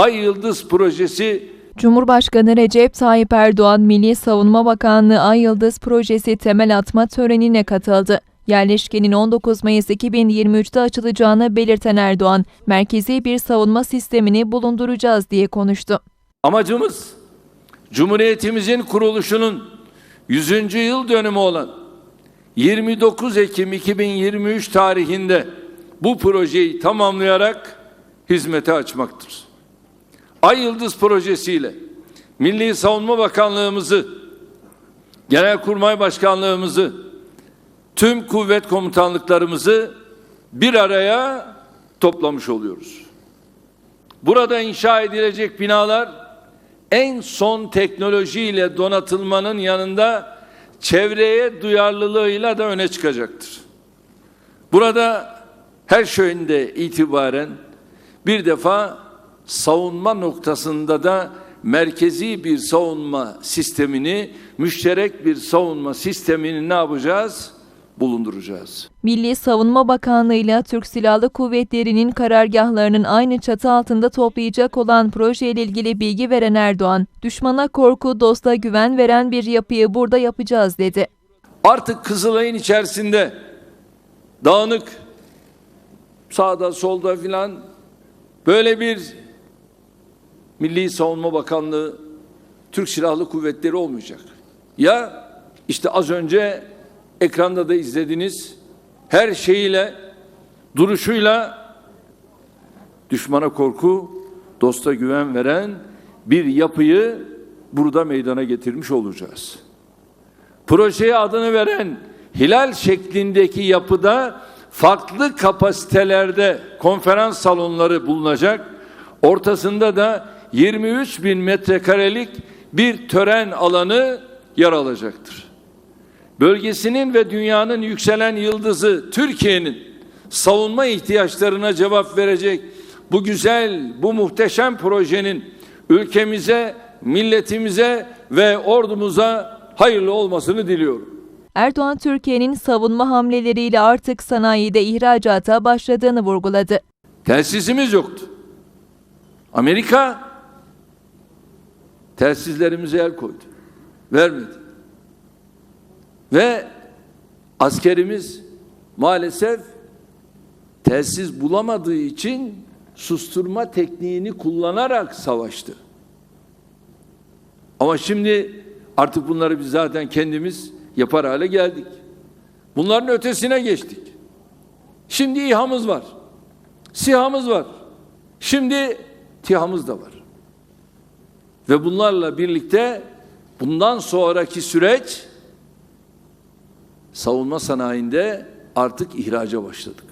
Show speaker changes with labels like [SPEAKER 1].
[SPEAKER 1] Ay Yıldız projesi
[SPEAKER 2] Cumhurbaşkanı Recep Tayyip Erdoğan Milli Savunma Bakanlığı Ay Yıldız Projesi temel atma törenine katıldı. Yerleşkenin 19 Mayıs 2023'te açılacağını belirten Erdoğan, merkezi bir savunma sistemini bulunduracağız diye konuştu.
[SPEAKER 1] Amacımız Cumhuriyetimizin kuruluşunun 100. yıl dönümü olan 29 Ekim 2023 tarihinde bu projeyi tamamlayarak hizmete açmaktır. Ay Yıldız projesiyle Milli Savunma Bakanlığımızı, Genelkurmay Başkanlığımızı, tüm kuvvet komutanlıklarımızı bir araya toplamış oluyoruz. Burada inşa edilecek binalar en son teknolojiyle donatılmanın yanında çevreye duyarlılığıyla da öne çıkacaktır. Burada her şeyinde itibaren bir defa savunma noktasında da merkezi bir savunma sistemini, müşterek bir savunma sistemini ne yapacağız? Bulunduracağız.
[SPEAKER 2] Milli Savunma Bakanlığı ile Türk Silahlı Kuvvetleri'nin karargahlarının aynı çatı altında toplayacak olan projeyle ilgili bilgi veren Erdoğan, düşmana korku, dosta güven veren bir yapıyı burada yapacağız dedi.
[SPEAKER 1] Artık Kızılay'ın içerisinde dağınık sağda solda filan böyle bir Milli Savunma Bakanlığı Türk Silahlı Kuvvetleri olmayacak. Ya işte az önce ekranda da izlediniz her şeyiyle duruşuyla düşmana korku, dosta güven veren bir yapıyı burada meydana getirmiş olacağız. Projeye adını veren hilal şeklindeki yapıda farklı kapasitelerde konferans salonları bulunacak. Ortasında da 23 bin metrekarelik bir tören alanı yer alacaktır. Bölgesinin ve dünyanın yükselen yıldızı Türkiye'nin savunma ihtiyaçlarına cevap verecek bu güzel, bu muhteşem projenin ülkemize, milletimize ve ordumuza hayırlı olmasını diliyorum.
[SPEAKER 2] Erdoğan, Türkiye'nin savunma hamleleriyle artık sanayide ihracata başladığını vurguladı.
[SPEAKER 1] Telsizimiz yoktu. Amerika telsizlerimize el koydu. Vermedi. Ve askerimiz maalesef telsiz bulamadığı için susturma tekniğini kullanarak savaştı. Ama şimdi artık bunları biz zaten kendimiz yapar hale geldik. Bunların ötesine geçtik. Şimdi İHA'mız var. SİHA'mız var. Şimdi TİHA'mız da var. Ve bunlarla birlikte bundan sonraki süreç savunma sanayinde artık ihraca başladık.